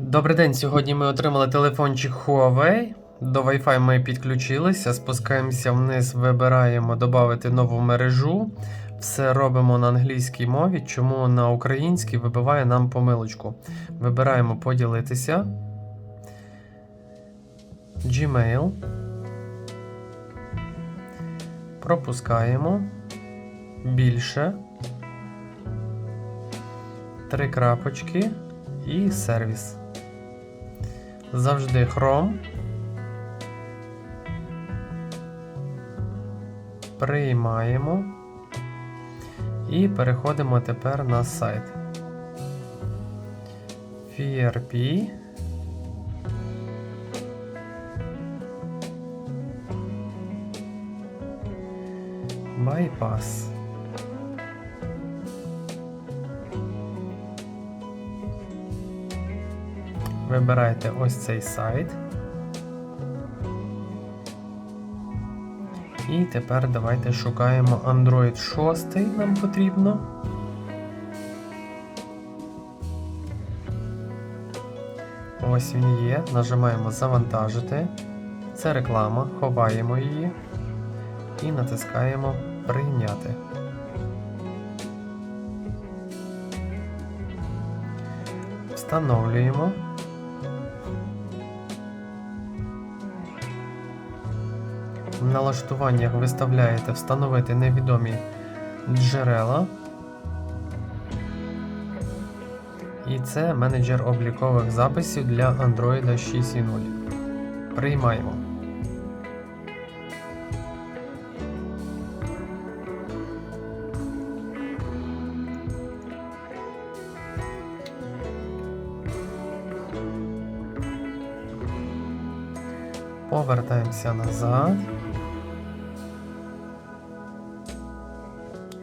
Добрий день. Сьогодні ми отримали телефончик Huawei. До Wi-Fi ми підключилися, спускаємося вниз, вибираємо додати нову мережу. Все робимо на англійській мові, чому на українській вибиває нам помилочку. Вибираємо поділитися. Gmail. Пропускаємо. Більше. Три крапочки і сервіс. Завжди Chrome. Приймаємо. І переходимо тепер на сайт. FRP. Bypass. Вибирайте ось цей сайт. І тепер давайте шукаємо Android 6 нам потрібно. Ось він є. Нажимаємо Завантажити. Це реклама, ховаємо її і натискаємо Прийняти. Встановлюємо. В налаштуваннях виставляєте встановити невідомі джерела. І це менеджер облікових записів для Android 6.0. Приймаємо. Повертаємося назад.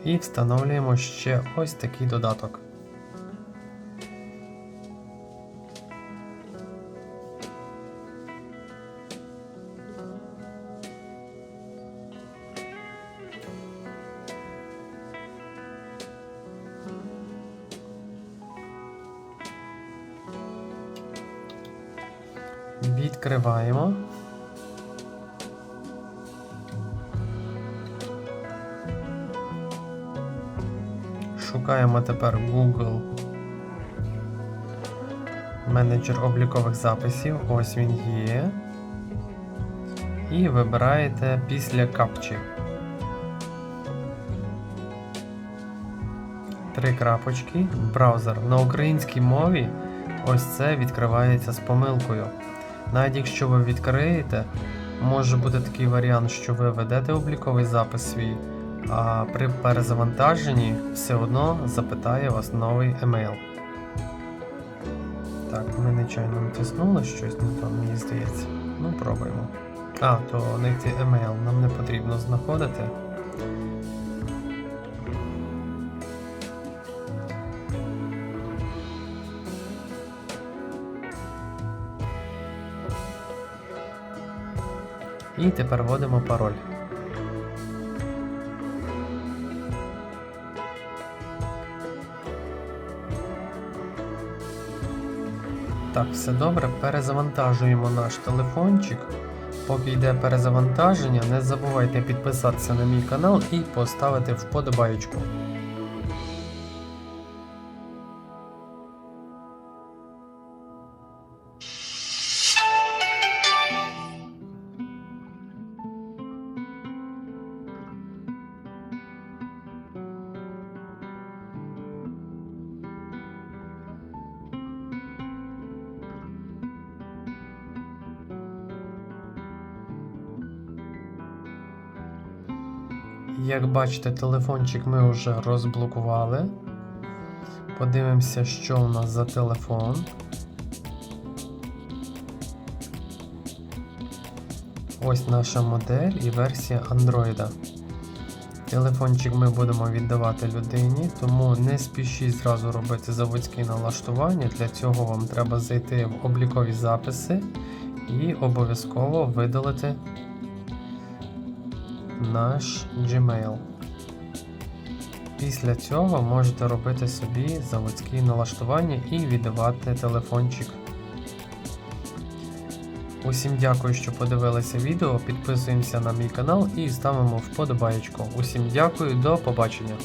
І встановлюємо ще ось такий додаток. Відкриваємо. Шукаємо тепер Google менеджер облікових записів. Ось він є. І вибираєте після капчі. Три крапочки. Браузер. На українській мові ось це відкривається з помилкою. Навіть якщо ви відкриєте, може бути такий варіант, що ви ведете обліковий запис свій, а при перезавантаженні все одно запитає вас новий емейл. Так, ми нечайно натиснули щось, не то мені здається. Ну, пробуємо. А, то знайти емейл нам не потрібно знаходити. І тепер вводимо пароль. Так, все добре. Перезавантажуємо наш телефончик. Поки йде перезавантаження, не забувайте підписатися на мій канал і поставити вподобайку. Як бачите, телефончик ми вже розблокували. Подивимося, що у нас за телефон. Ось наша модель і версія Android. Телефончик ми будемо віддавати людині, тому не спішіть зразу робити заводські налаштування. Для цього вам треба зайти в облікові записи і обов'язково видалити наш Gmail. Після цього можете робити собі заводські налаштування і віддавати телефончик. Усім дякую, що подивилися відео. Підписуємося на мій канал і ставимо вподобаєчку. Усім дякую, до побачення!